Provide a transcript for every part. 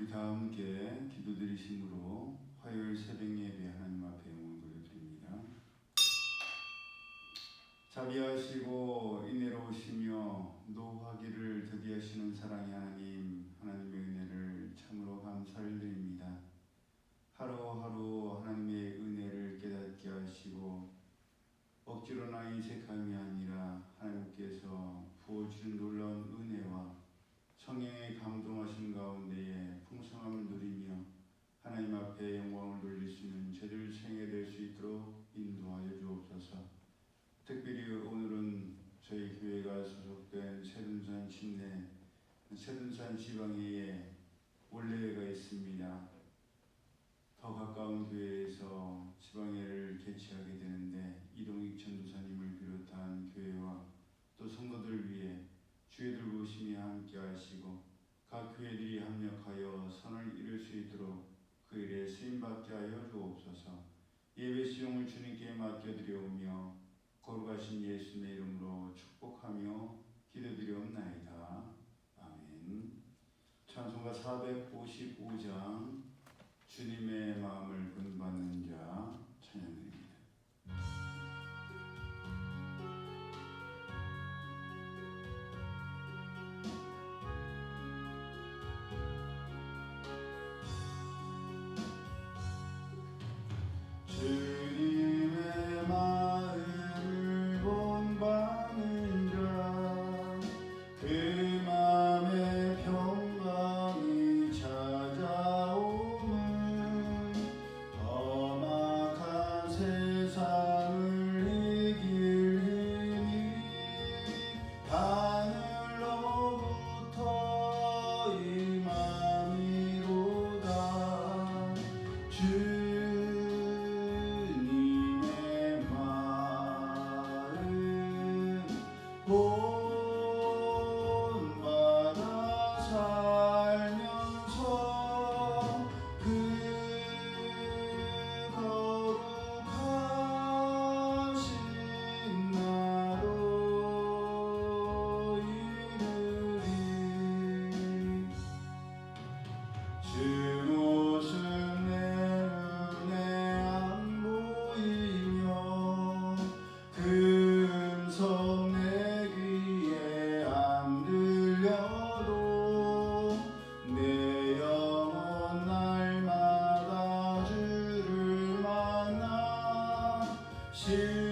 우리 다 함께 기도드리심으로 화요일 새벽 예배 하나님 앞에 영광 돌려드립니다. 자비하시고 인내로우시며 노하기를 더디하시는 사랑의 하나님 하나님의 은혜를 참으로 감사를 드립니다. 하루하루 하나님의 은혜를 깨닫게 하시고 억지로나 인색함이 아니라 하나님께서 부어주신 놀라운 은혜와 성령의 감동하신 가운데에 풍성함을 누리며 하나님 앞에 영광을 돌릴 수 있는 제들 생애 될 수 있도록 인도하여 주옵소서. 특별히 오늘은 저희 교회가 소속된 세둔산 침내 세둔산 지방에 원래가 있습니다. 더 가까운 교회에서 지방회를 개최하게 되는데 이동익 전도사님을 비롯한 교회와 또 성도들 위해 주의 들보심이 함께 하시고 각 교회들이 합력하여 선을 이룰 수 있도록 그 일에 쓰임받게 하여 주옵소서 예배 수용을 주님께 맡겨드려오며 거룩하신 예수님의 이름으로 축복하며 기도드리옵나이다. 아멘 찬송가 455장 주님의 마음을 본받는 자 是。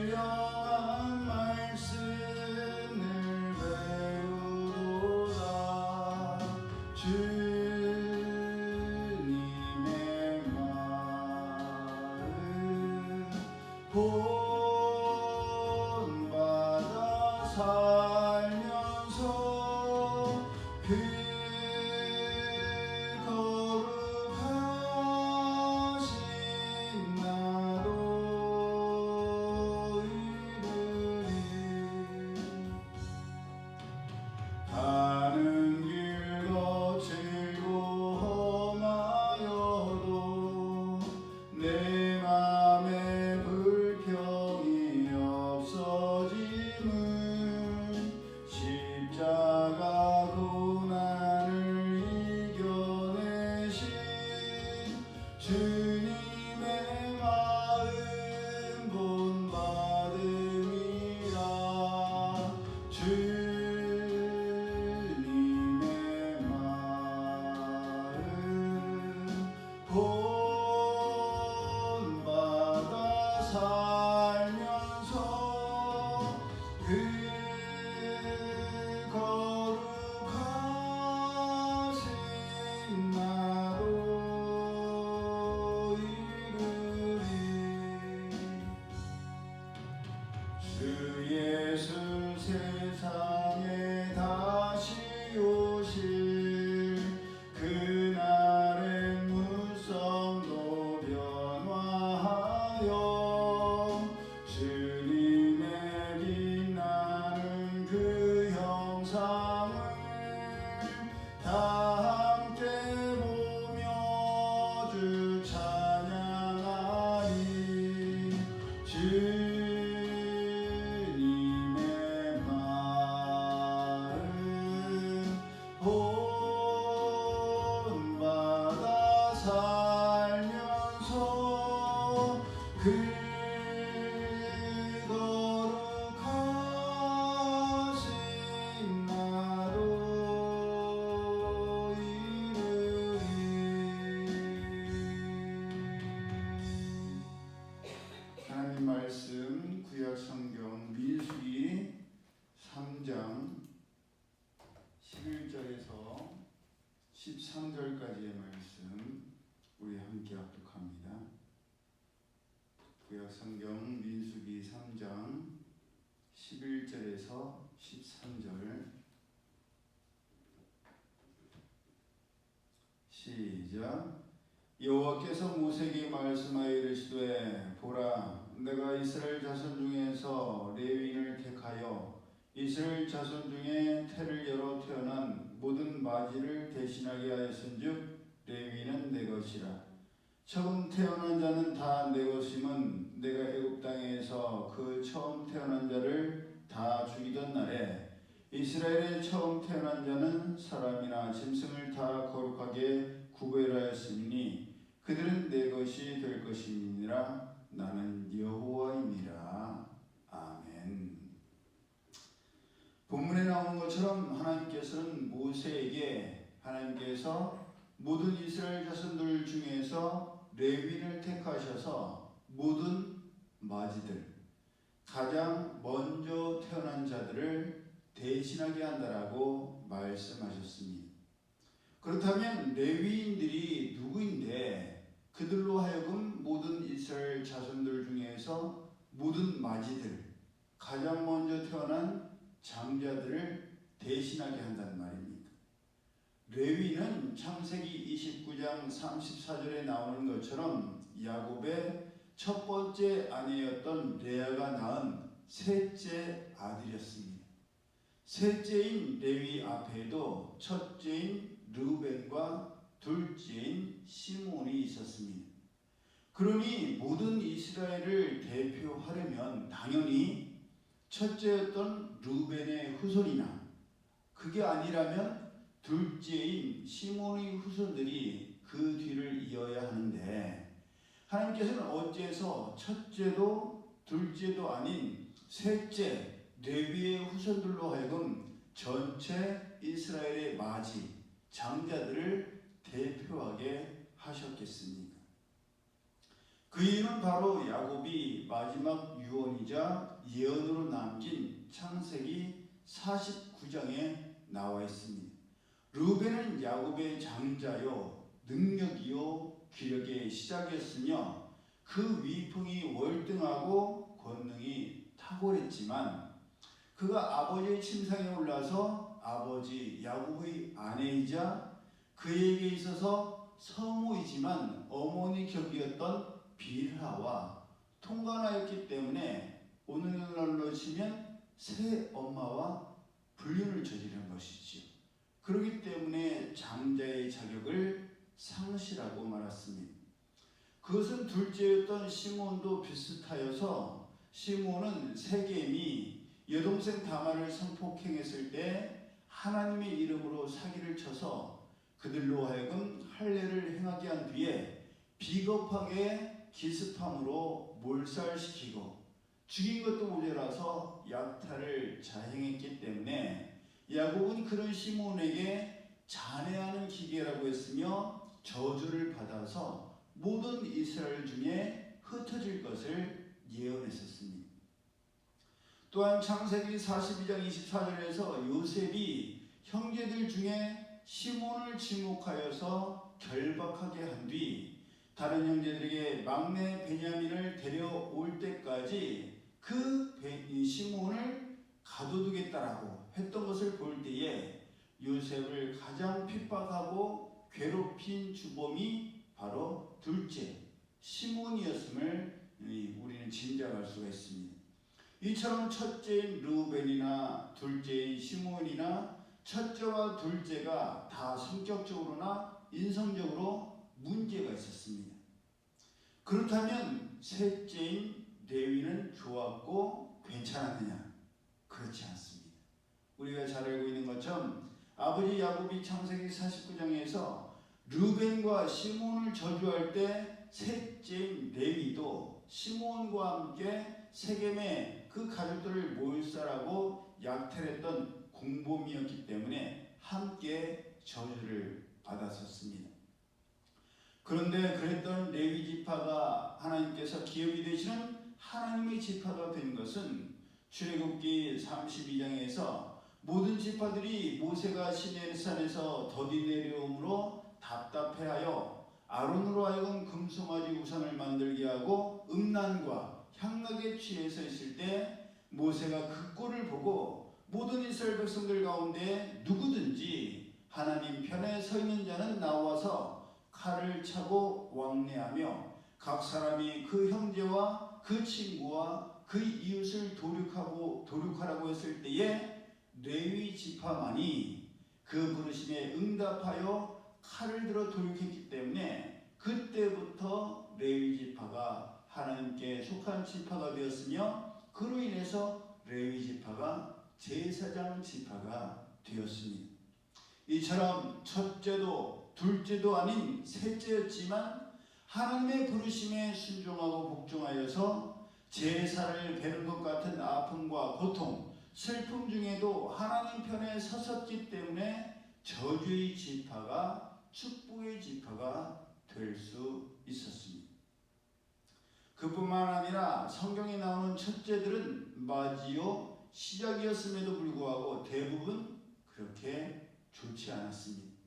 여호와께서 모세에게 말씀하여 이르시되 보라 내가 이스라엘 자손 중에서 레위인을 택하여 이스라엘 자손 중에 태를 열어 태어난 모든 마지를 대신하게 하였은즉 레위는 내 것이라. 처음 태어난 자는 다 내 것임은 내가 애굽 땅에서 그 처음 태어난 자를 다 죽이던 날에 이스라엘의 처음 태어난 자는 사람이나 짐승을 다 거룩하게 구별하였으니 그들은 내 것이 될 것이니라 나는 여호와이니라 아멘. 본문에 나오는 것처럼 하나님께서는 모세에게 하나님께서 모든 이스라엘 자손들 중에서 레위를 택하셔서 모든 마지들 가장 먼저 태어난 자들을 대신하게 한다라고 말씀하셨습니다. 그렇다면 레위인들이 누구인데 그들로 하여금 모든 이스라엘 자손들 중에서 모든 마지들 가장 먼저 태어난 장자들을 대신하게 한다는 말입니다. 레위는 창세기 29장 34절에 나오는 것처럼 야곱의 첫 번째 아내였던 레아가 낳은 셋째 아들이었습니다. 셋째인 레위 앞에도 첫째인 르벤과 둘째인 시몬이 있었습니다. 그러니 모든 이스라엘을 대표하려면 당연히 첫째였던 르벤의 후손이나 그게 아니라면 둘째인 시몬의 후손들이 그 뒤를 이어야 하는데 하나님께서는 어째서 첫째도 둘째도 아닌 셋째 레위의 후손들로 하여금 전체 이스라엘의 마지 장자들을 대표하게 하셨겠습니까? 그 이유는 바로 야곱이 마지막 유언이자 예언으로 남긴 창세기 49장에 나와 있습니다. 루벤은 야곱의 장자요 능력이요 기력의 시작이었으며 그 위풍이 월등하고 권능이 탁월했지만 그가 아버지의 침상에 올라서 아버지 야곱의 아내이자 그에게 있어서 서모이지만 어머니 격이었던 빌하와 통관하였기 때문에 오늘날로 치면 새 엄마와 불륜을 저지른 것이지요. 그렇기 때문에 장자의 자격을 상실하고 말았습니다. 그것은 둘째였던 시몬도 비슷하여서 시몬은 세겜이 여동생 다말을 성폭행했을 때 하나님의 이름으로 사기를 쳐서 그들로 하여금 할례를 행하게 한 뒤에 비겁하게 기습함으로 몰살시키고 죽인 것도 모자라서 약탈을 자행했기 때문에 야곱은 그런 시몬에게 잔해하는 기계라고 했으며 저주를 받아서 모든 이스라엘 중에 흩어질 것을 예언했었습니다. 또한 창세기 42장 24절에서 요셉이 형제들 중에 시몬을 지목하여서 결박하게 한 뒤 다른 형제들에게 막내 베냐민을 데려올 때까지 그 시몬을 가둬두겠다라고 했던 것을 볼 때에 요셉을 가장 핍박하고 괴롭힌 주범이 바로 둘째 시몬이었음을 우리는 짐작할 수가 있습니다. 이처럼 첫째인 루벤이나 둘째인 시몬이나 첫째와 둘째가 다 성격적으로나 인성적으로 문제가 있었습니다. 그렇다면 셋째인 레위는 좋았고 괜찮았느냐? 그렇지 않습니다. 우리가 잘 알고 있는 것처럼 아버지 야곱이 창세기 49장에서 르벤과 시몬을 저주할 때 셋째인 레위도 시몬과 함께 세겜에 그 가족들을 몰살하고 약탈했던 공범이었기 때문에 함께 저주를 받았었습니다. 그런데 그랬던 레위 지파가 하나님께서 기업이 되시는 하나님의 지파가 된 것은 출애굽기 32장에서 모든 지파들이 모세가 시내산에서 더디 내려옴으로 답답해하여 아론으로 하여금 금송아지 우상을 만들게 하고 음란과 향락에 취해서 있을 때 모세가 그 꼴을 보고 모든 이스라엘 백성들 가운데 누구든지 하나님 편에 서 있는 자는 나와서 칼을 차고 왕래하며 각 사람이 그 형제와 그 친구와 그 이웃을 도륙하고 도륙하라고 했을 때에 레위 지파만이 그 부르심에 응답하여 칼을 들어 도륙했기 때문에 그때부터 레위 지파가 하나님께 속한 지파가 되었으며 그로 인해서 레위 지파가 제사장 지파가 되었습니다. 이처럼 첫째도 둘째도 아닌 셋째였지만 하나님의 부르심에 순종하고 복종하여서 제사를 베는 것 같은 아픔과 고통, 슬픔 중에도 하나님 편에 섰었기 때문에 저주의 지파가 축복의 지파가 될 수 있었습니다. 그뿐만 아니라 성경에 나오는 첫째들은 마지요 시작이었음에도 불구하고 대부분 그렇게 좋지 않았습니다.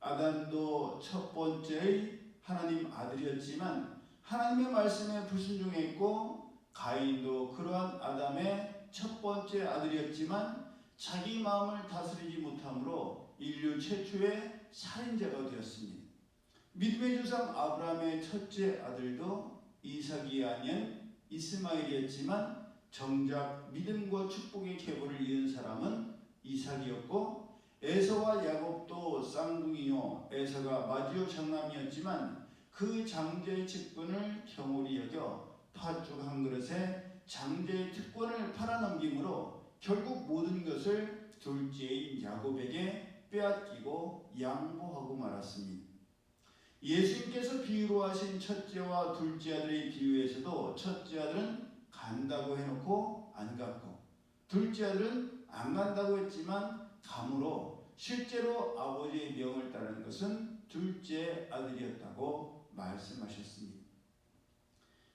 아담도 첫 번째의 하나님 아들이었지만 하나님의 말씀에 불순종했고 가인도 그러한 아담의 첫 번째 아들이었지만 자기 마음을 다스리지 못함으로 인류 최초의 살인자가 되었습니다. 믿음의 조상 아브라함의 첫째 아들도 이삭이 아닌 이스마엘이었지만 정작 믿음과 축복의 계보를 이은 사람은 이삭이었고 에서와 야곱도 쌍둥이요 에서가 마지오 장남이었지만 그 장제의 직분을 경홀히 여겨 팥죽 한 그릇에 장제의 특권을 팔아넘김으로 결국 모든 것을 둘째인 야곱에게 빼앗기고 양보하고 말았습니다. 예수님께서 비유로 하신 첫째와 둘째 아들의 비유에서도 첫째 아들은 간다고 해놓고 안 갔고 둘째 아들은 안 간다고 했지만 감으로 실제로 아버지의 명을 따르는 것은 둘째 아들이었다고 말씀하셨습니다.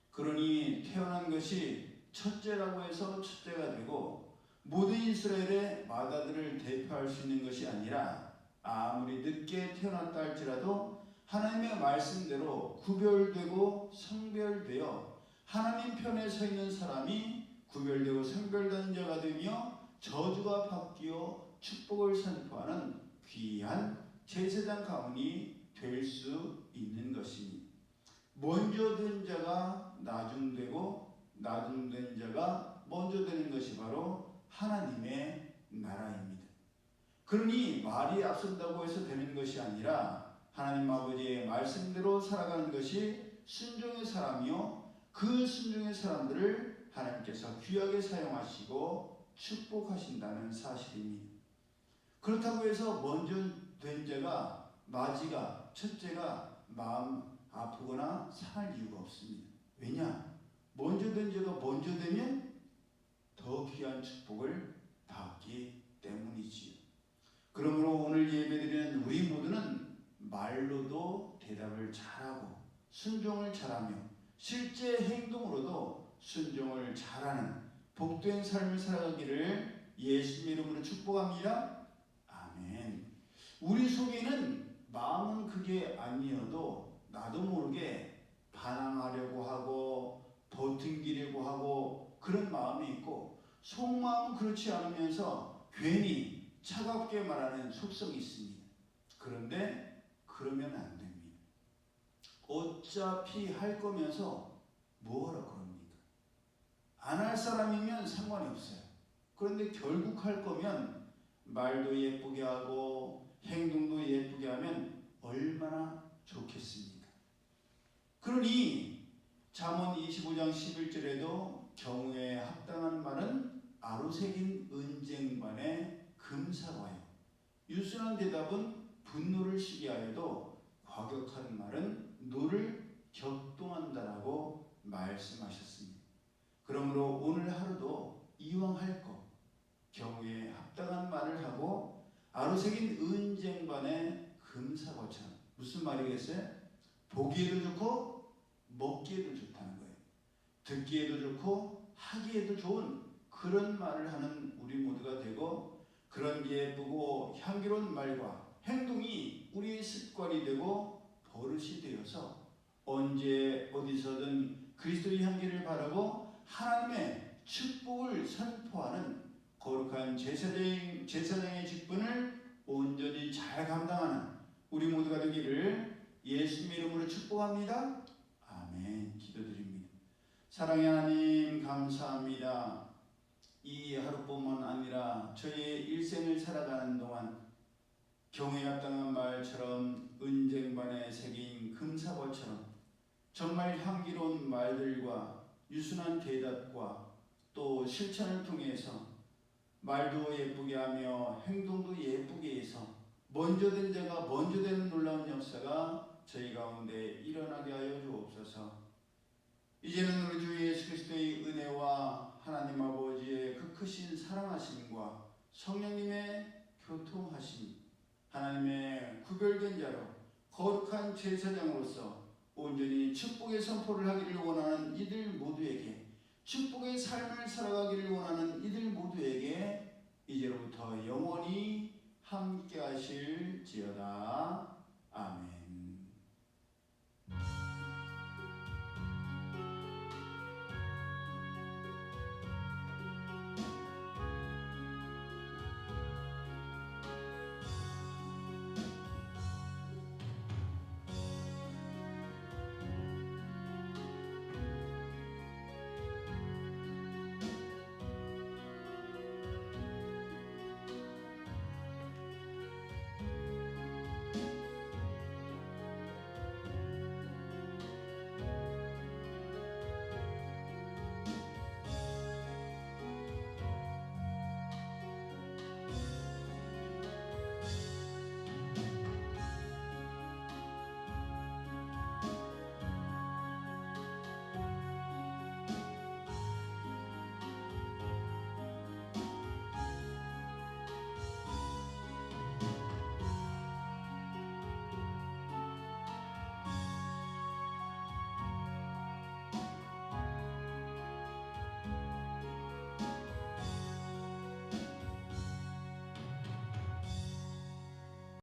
그러니 태어난 것이 첫째라고 해서 첫째가 되고 모든 이스라엘의 맏아들을 대표할 수 있는 것이 아니라 아무리 늦게 태어났다 할지라도 하나님의 말씀대로 구별되고 성별되어 하나님 편에 서 있는 사람이 구별되고 성별된 자가 되며 저주가 바뀌어 축복을 선포하는 귀한 제사장 가문이 될 수 있는 것입니다. 먼저 된 자가 나중되고 나중된 자가 먼저 되는 것이 바로 하나님의 나라입니다. 그러니 말이 앞선다고 해서 되는 것이 아니라 하나님 아버지의 말씀대로 살아가는 것이 순종의 사람이요 그 순종의 사람들을 하나님께서 귀하게 사용하시고 축복하신다는 사실입니다. 그렇다고 해서 먼저 된 자가 마지가 첫째가 마음 아프거나 상할 이유가 없습니다. 왜냐? 먼저 된 자가 먼저 되면 더 귀한 축복을 받기 때문이지요. 그러므로 오늘 예배드리는 우리 모두는 말로도 대답을 잘하고 순종을 잘하며 실제 행동으로도 순종을 잘하는 복된 삶을 살아가기를 예수님 이름으로 축복합니다. 아멘. 우리 속에는 마음은 그게 아니어도 나도 모르게 반항하려고 하고 버팅기려고 하고 그런 마음이 있고 속마음은 그렇지 않으면서 괜히 차갑게 말하는 속성이 있습니다. 그런데 그러면 안 됩니다. 어차피 할 거면서 뭐하라 그럽니까? 안 할 사람이면 상관이 없어요. 그런데 결국 할 거면 말도 예쁘게 하고 행동도 예쁘게 하면 얼마나 좋겠습니까? 그러니 잠언 25장 11절에도 경우에 합당한 말은 아로새긴 은쟁반의 금사과요. 유순한 대답은 분노를 시기하여도 과격한 말은 노를 격동한다라고 말씀하셨습니다. 그러므로 오늘 하루도 이왕 할 것, 경우에 합당한 말을 하고 아로새긴 은쟁반의 금사과처럼 무슨 말이겠어요? 보기에도 좋고 먹기에도 좋다는 거예요. 듣기에도 좋고 하기에도 좋은 그런 말을 하는 우리 모두가 되고 그런 예쁘고 향기로운 말과 행동이 우리의 습관이 되고 버릇이 되어서 언제 어디서든 그리스도의 향기를 바라고 하나님의 축복을 선포하는 거룩한 제사장, 제사장의 직분을 온전히 잘 감당하는 우리 모두가 되기를 예수님의 이름으로 축복합니다. 아멘. 기도드립니다. 사랑의 하나님 감사합니다. 이 하루뿐만 아니라 저희의 일생을 살아가는 동안 경에 합당한 말처럼 은쟁반에 새긴 금사과처럼 정말 향기로운 말들과 유순한 대답과 또 실천을 통해서 말도 예쁘게 하며 행동도 예쁘게 해서 먼저 된 자가 먼저 되는 놀라운 역사가 저희 가운데 일어나게 하여 주옵소서. 이제는 우리 주 예수 그리스도의 은혜와 하나님 아버지의 그 크신 사랑하심과 성령님의 교통하심, 하나님의 구별된 자로 거룩한 제사장으로서 온전히 축복의 선포를 하기를 원하는 이들 모두에게 축복의 삶을 살아가기를 원하는 이들 모두에게 이제로부터 영원히 함께 하실지어다. 아멘.